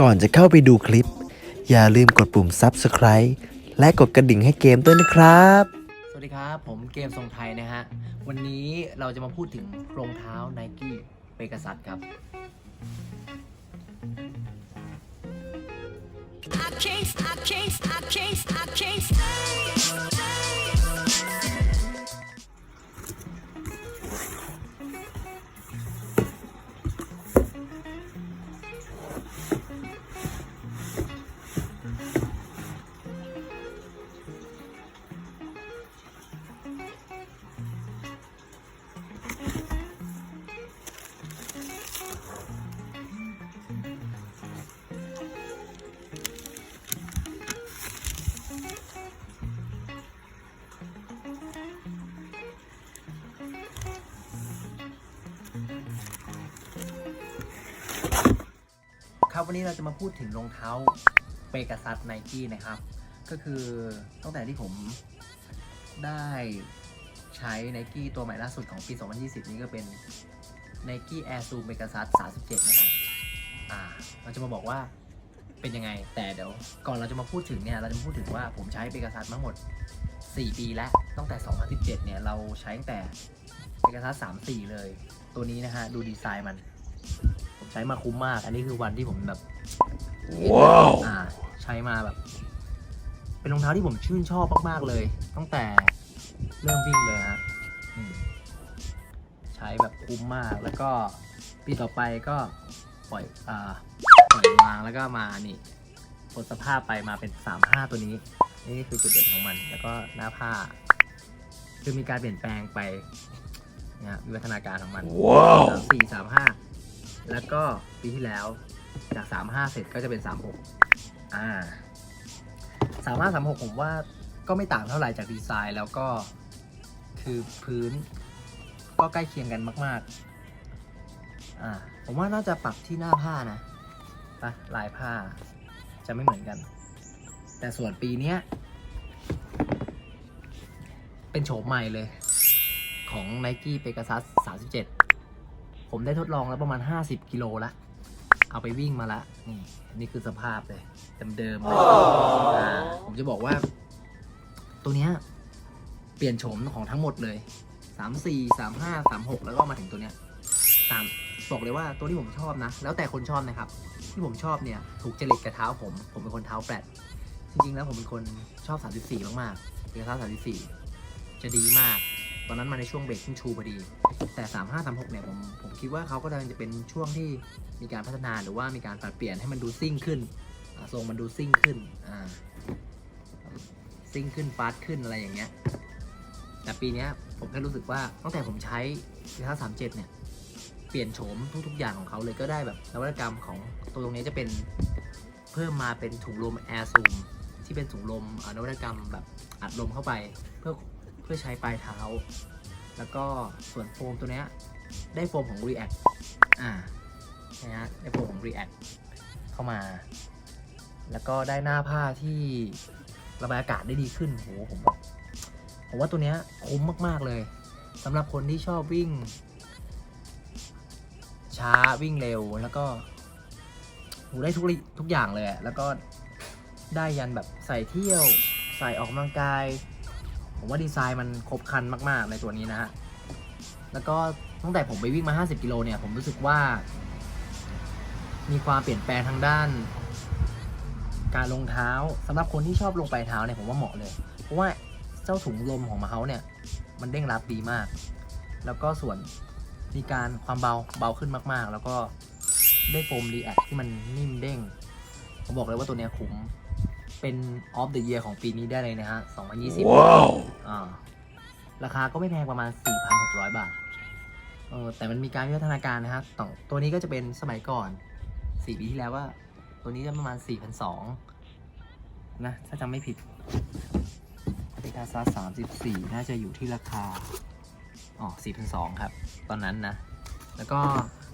ก่อนจะเข้าไปดูคลิป อย่าลืมกดปุ่ม Subscribe และกดกระดิ่งให้เกมด้วยนะครับ สวัสดีครับ ผมเกมทรงไทยนะฮะ วันนี้เราจะมาพูดถึงรองเท้า n i กี้เปก a ซัสครับ I can't, I can't, I can't, I can't ครับวันนี้เราจะมาพูดถึงรองเท้าเปก a ซัสไนกี้นะครับ ก็คือตั้งแต่ที่ผมได้ใช้ n i กี้ตัวใหม่ล่าสุดของปี 2020 นี้ก็เป็น n i กี้ Air Zoom Pegasus 37 นะฮะอ่าเราจะมาบอกว่าเป็นยังไง แต่เดี๋ยวก่อนเราจะมาพูดถึงเนี่ยเราจะมาพูดถึงว่าผมใช้เปก a ซัสมาหมด 4 ปีแล้วตั้งแต่ 2017 เนี่ยเราใช้ตั้งแต่เปก a ซัส34 เลย ตัวนี้นะฮะดูดีไซน์มัน ช้มาคุ้มมาก อันนี้คือวันที่ผมแบบว้าวอ่าใช้มาแบบ เป็นรองเท้าที่ผมชื่นชอบมากๆเลย ตั้งแต่เริ่มวิ่งเลยฮะอืมใช้แบบคุ้มมากแล้วก็ปีต่อไปก็ปล่อยอ่าปล่อยวางแล้วก็มานี่ปลดสภาพไปมาเป็น35ตัวนี้ นี่คือจุดเด่นของมัน แล้วก็หน้าผ้า คือมีการเปลี่ยนแปลงไปเนี่ยวิวัฒนาการของมันสามสี่สามห้า แล้วก็ปีที่แล้วจากสามห้าเสร็จก็จะเป็นสามหกอ่าสามห้าสามหกผมว่าก็ไม่ต่างเท่าไหร่จากดีไซน์ แล้วก็คือพื้นก็ใกล้เคียงกันมาก ๆ อ่า ผมว่าน่าจะปรับที่หน้าผ้านะปะลายผ้าจะไม่เหมือนกัน แต่ส่วนปีเนี้ย เป็นโฉมใหม่เลย ของ Nike Pegasus 37 ผมได้ทดลองแล้วประมาณ 50 กิโลละ เอาไปวิ่งมาละ นี่นี่คือสภาพเลยเดิมๆเลยอ่าผมจะบอกว่า ตัวเนี้ยเปลี่ยนโฉมของทั้งหมดเลย 34 35 36 แล้วก็มาถึงตัวเนี้ยตามบอกเลยว่าตัวที่ผมชอบนะ แล้วแต่คนชอบนะครับ ที่ผมชอบเนี่ย ถูกจริตกับเท้าผม ผมเป็นคนเท้าแฟลตจริงๆแล้วผมเป็นคนชอบ 34 มากๆเป็นเท้า34 จะดีมาก ตอนนั้นมาในช่วงเบรกขึ้นชูพอดี แต่ 3536เนี่ยผมผมคิดว่าเขาก็กำลังจะเป็นช่วงที่มีการพัฒนาหรือว่ามีการปรับเปลี่ยนให้มันดูซิ่งขึ้นทรงมันดูซิ่งขึ้นอ่าซิ่งขึ้นฟาสขึ้นอะไรอย่างเงี้ยแต่ปีนี้ผมแค่รู้สึกว่าตั้งแต่ผมใช้3537เจ็ดเนี่ยเปลี่ยนโฉมทุก ๆ อย่างของเขาเลยก็ได้แบบนวัตกรรมของตัวตรงนี้จะเป็นเพิ่มมาเป็นถุงลม Air Zoom ที่เป็นถุงลมนวัตกรรมแบบอัดลมเข้าไป เพื่อ พื่อใช้ปลายเท้า แล้วก็ส่วนโฟมตัวเนี้ยได้โฟมของ React อ่านะฮะได้โฟมของ React เข้ามา แล้วก็ได้หน้าผ้าที่ระบายอากาศได้ดีขึ้นโหผมผมว่าตัวเนี้ยคุ้มมากๆเลยสำหรับคนที่ชอบวิ่ง ช้าวิ่งเร็วแล้วก็โหได้ทุกทุกอย่างเลยแล้วก็ได้ยันแบบใส่เที่ยว ใส่ออกกำลังกาย ผมว่าดีไซน์มันครบครันมาก ๆ ในตัวนี้นะฮะ แล้วก็ตั้งแต่ผมไปวิ่งมา 50 กิโลเนี่ย ผมรู้สึกว่า มีความเปลี่ยนแปลงทางด้าน การลงเท้าสำหรับคนที่ชอบลงปลายเท้าเนี่ยผมว่าเหมาะเลย เพราะว่าเจ้าถุงลมของเขาเนี่ย มันเด้งรับดีมาก แล้วก็ส่วนมีการความเบาเบาขึ้นมาก ๆ แล้วก็ได้โฟมรีแอคที่มันนิ่มเด้ง ผมบอกเลยว่าตัวเนี้ยคุ้ม เป็นออฟเดอะเยียร์ของปีนี้ได้เลยนะฮะ 2020ว้าวอ่าราคาก็ไม่แพงประมาณ 4,600 บาท เออแต่มันมีการวิวัฒนาการนะฮะต่อตัวนี้ก็จะเป็นสมัยก่อน 4 ปีที่แล้วว่า ตัวนี้จะประมาณ 4,200นะ ถ้าจำไม่ผิดเ e กาซัส34น่าจะอยู่ที่ราคา อ๋อ4,200ครับ ตอนนั้นนะ แล้วก็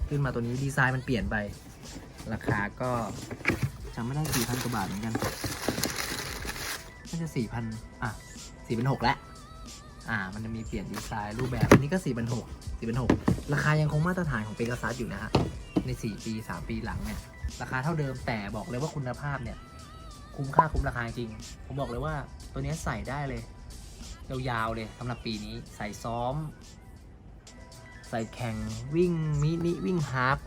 ขึ้นมาตัวนี้ดีไซน์มันเปลี่ยนไป ราคาก็จำไม่ได้4,000กว่าบาทเหมือนกัน น่าจะ4,000อะ4,600แล้วอ่า มันจะมีเปลี่ยนดีไซน์รูปแบบ อันนี้ก็4,600 4,600ราคายังคงมาตรฐานของเปก a ซัสอยู่นะฮะ ใน4ปี3ปีหลังเนี่ย ราคาเท่าเดิมแต่บอกเลยว่าคุณภาพเนี่ย คุ้มค่าคุ้มราคาจริง ผมบอกเลยว่าตัวนี้ใส่ได้เลย ยาวๆเลยสำหรับปีนี้ใส่ซ้อม ใส่แข่งวิ่งมินิวิ่งฮาล์ฟ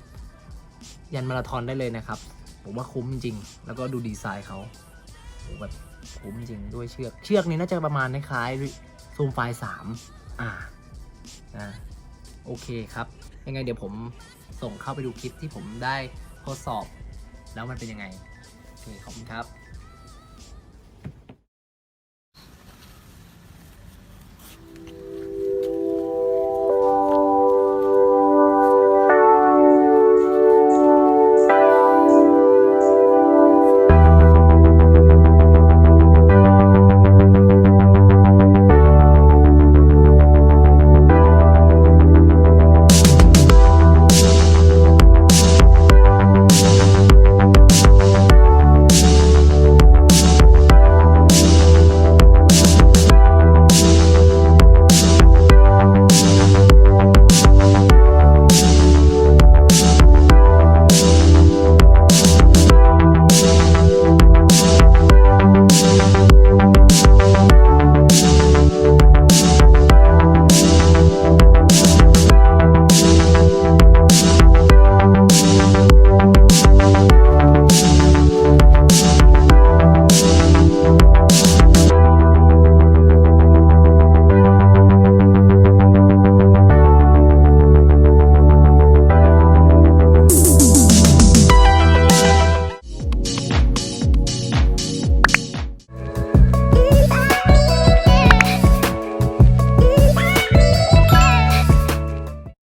ยันมาราธอนได้เลยนะครับ ผมว่าคุ้มจริง แล้วก็ดูดีไซน์เขาโหแบบ คุ้มจริงด้วยเชือก เชือกนี้น่าจะประมาณคล้ายๆซูมไฟล์สามอ่านะโอเคครับ ยังไงเดี๋ยวผมส่งเข้าไปดูคลิปที่ผมได้ทดสอบ แล้วมันเป็นยังไง โอเค ขอบคุณครับ